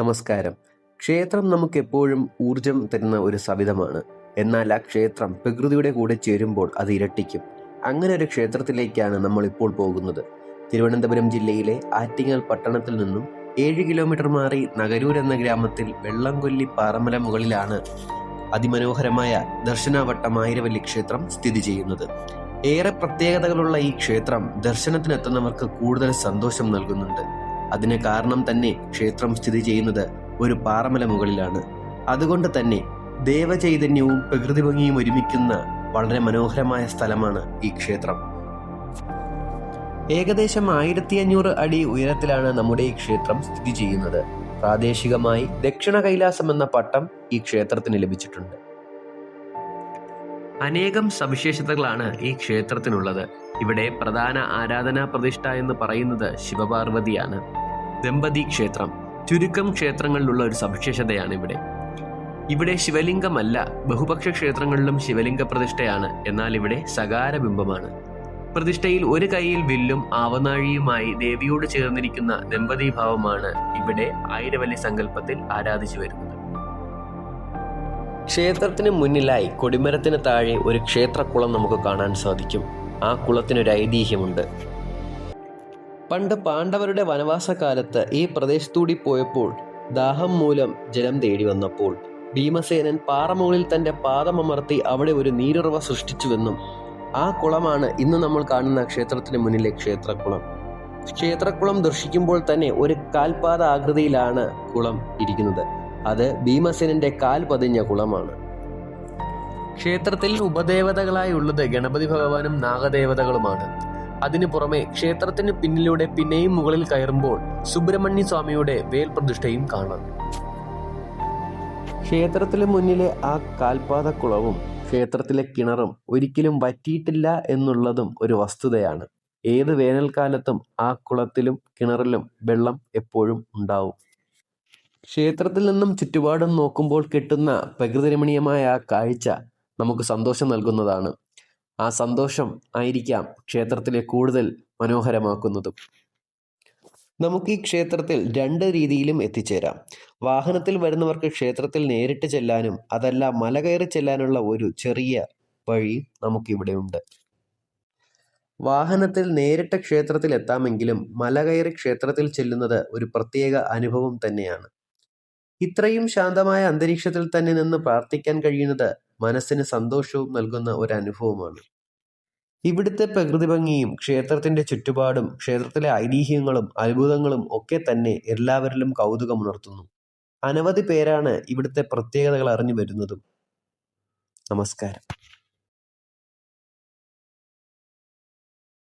നമസ്കാരം. ക്ഷേത്രം നമുക്ക് എപ്പോഴും ഊർജം തരുന്ന ഒരു സവിധമാണ്. എന്നാൽ ആ ക്ഷേത്രം പ്രകൃതിയുടെ കൂടെ ചേരുമ്പോൾ അത് ഇരട്ടിക്കും. അങ്ങനെ ഒരു ക്ഷേത്രത്തിലേക്കാണ് നമ്മൾ ഇപ്പോൾ പോകുന്നത്. തിരുവനന്തപുരം ജില്ലയിലെ ആറ്റിങ്ങൽ പട്ടണത്തിൽ നിന്നും ഏഴ് കിലോമീറ്റർ മാറി നഗരൂർ എന്ന ഗ്രാമത്തിൽ വെള്ളംകൊല്ലി പാറമല മുകളിലാണ് അതിമനോഹരമായ ദർശനാവട്ടം ആയിരവല്ലി ക്ഷേത്രം സ്ഥിതി ചെയ്യുന്നത്. ഏറെ പ്രത്യേകതകളുള്ള ഈ ക്ഷേത്രം ദർശനത്തിനെത്തുന്നവർക്ക് കൂടുതൽ സന്തോഷം നൽകുന്നുണ്ട്. അതിന് കാരണം തന്നെ ക്ഷേത്രം സ്ഥിതി ചെയ്യുന്നത് ഒരു പാറമല മുകളിലാണ്. അതുകൊണ്ട് തന്നെ ദേവചൈതന്യവും പ്രകൃതി ഭംഗിയും ഒരുമിക്കുന്ന വളരെ മനോഹരമായ സ്ഥലമാണ് ഈ ക്ഷേത്രം. ഏകദേശം ആയിരത്തി അഞ്ഞൂറ് അടി ഉയരത്തിലാണ് നമ്മുടെ ഈ ക്ഷേത്രം സ്ഥിതി ചെയ്യുന്നത്. പ്രാദേശികമായി ദക്ഷിണ കൈലാസം എന്ന പട്ടം ഈ ക്ഷേത്രത്തിന് ലഭിച്ചിട്ടുണ്ട്. അനേകം സവിശേഷതകളാണ് ഈ ക്ഷേത്രത്തിനുള്ളത്. ഇവിടെ പ്രധാന ആരാധനാ പ്രതിഷ്ഠ എന്ന് പറയുന്നത് ശിവപാർവതിയാണ്. ദമ്പതി ക്ഷേത്രം. ചുരുക്കം ക്ഷേത്രങ്ങളിലുള്ള ഒരു സവിശേഷതയാണ് ഇവിടെ. ഇവിടെ ശിവലിംഗമല്ല ബഹുപക്ഷ ക്ഷേത്രങ്ങളിലും ശിവലിംഗ പ്രതിഷ്ഠയാണ്. എന്നാൽ ഇവിടെ സകാര ബിംബമാണ്. പ്രതിഷ്ഠയിൽ ഒരു കൈയിൽ വില്ലും ആവനാഴിയുമായി ദേവിയോട് ചേർന്നിരിക്കുന്ന ദമ്പതിഭാവമാണ് ഇവിടെ ആയിരവല്ലി സങ്കല്പത്തിൽ ആരാധിച്ചു വരുന്നത്. ക്ഷേത്രത്തിന് മുന്നിലായി കൊടിമരത്തിന് താഴെ ഒരു ക്ഷേത്രക്കുളം നമുക്ക് കാണാൻ സാധിക്കും. ആ കുളത്തിനൊരു ഐതിഹ്യമുണ്ട്. പണ്ട് പാണ്ഡവരുടെ വനവാസകാലത്ത് ഈ പ്രദേശത്തൂടി പോയപ്പോൾ ദാഹം മൂലം ജലം തേടി വന്നപ്പോൾ ഭീമസേനൻ പാറമുകളിൽ തന്റെ പാദമമർത്തി അവിടെ ഒരു നീരുറവ സൃഷ്ടിച്ചുവെന്നും ആ കുളമാണ് ഇന്ന് നമ്മൾ കാണുന്ന ക്ഷേത്രത്തിന് മുന്നിലെ ക്ഷേത്രക്കുളം. ക്ഷേത്രക്കുളം ദർശിക്കുമ്പോൾ തന്നെ ഒരു കാൽപാത ആകൃതിയിലാണ് കുളം ഇരിക്കുന്നത്. അത് ഭീമസേനന്റെ കാൽ പതിഞ്ഞ കുളമാണ്. ക്ഷേത്രത്തിൽ ഉപദേവതകളായി ഉള്ളത് ഗണപതി ഭഗവാനും നാഗദേവതകളുമാണ്. അതിനു പുറമെ ക്ഷേത്രത്തിന് പിന്നിലൂടെ പിന്നെയും മുകളിൽ കയറുമ്പോൾ സുബ്രഹ്മണ്യ സ്വാമിയുടെ വേൽ പ്രതിഷ്ഠയും കാണാം. ക്ഷേത്രത്തിന് മുന്നിലെ ആ കാൽപാതക്കുളവും ക്ഷേത്രത്തിലെ കിണറും ഒരിക്കലും വറ്റിയിട്ടില്ല എന്നുള്ളതും ഒരു വസ്തുതയാണ്. ഏത് വേനൽക്കാലത്തും ആ കുളത്തിലും കിണറിലും വെള്ളം എപ്പോഴും ഉണ്ടാവും. ക്ഷേത്രത്തിൽ നിന്നും ചുറ്റുപാടും നോക്കുമ്പോൾ കിട്ടുന്ന പ്രകൃതിരമണീയമായ ആ കാഴ്ച നമുക്ക് സന്തോഷം നൽകുന്നതാണ്. ആ സന്തോഷം ആയിരിക്കാം ക്ഷേത്രത്തിലെ കൂടുതൽ മനോഹരമാക്കുന്നതും. നമുക്ക് ഈ ക്ഷേത്രത്തിൽ രണ്ട് രീതിയിലും എത്തിച്ചേരാം. വാഹനത്തിൽ വരുന്നവർക്ക് ക്ഷേത്രത്തിൽ നേരിട്ട് ചെല്ലാനും അതല്ല മല കയറി ചെല്ലാനുള്ള ഒരു ചെറിയ വഴി നമുക്കിവിടെ ഉണ്ട്. വാഹനത്തിൽ നേരിട്ട് ക്ഷേത്രത്തിൽ എത്താമെങ്കിലും മല കയറി ക്ഷേത്രത്തിൽ ചെല്ലുന്നത് ഒരു പ്രത്യേക അനുഭവം തന്നെയാണ്. ഇത്രയും ശാന്തമായ അന്തരീക്ഷത്തിൽ തന്നെ നിന്ന് പ്രാർത്ഥിക്കാൻ കഴിയുന്നത് മനസ്സിന് സന്തോഷവും നൽകുന്ന ഒരു അനുഭവമാണ് ഇവിടുത്തെ പ്രകൃതി ഭംഗിയും ക്ഷേത്രത്തിന്റെ ചുറ്റുപാടും ക്ഷേത്രത്തിലെ ഐതിഹ്യങ്ങളും അത്ഭുതങ്ങളും ഒക്കെ തന്നെ എല്ലാവരിലും കൗതുകമുണർത്തുന്നു. അനവധി പേരാണ് ഇവിടുത്തെ പ്രത്യേകതകൾ അറിഞ്ഞു വരുന്നതും. നമസ്കാരം.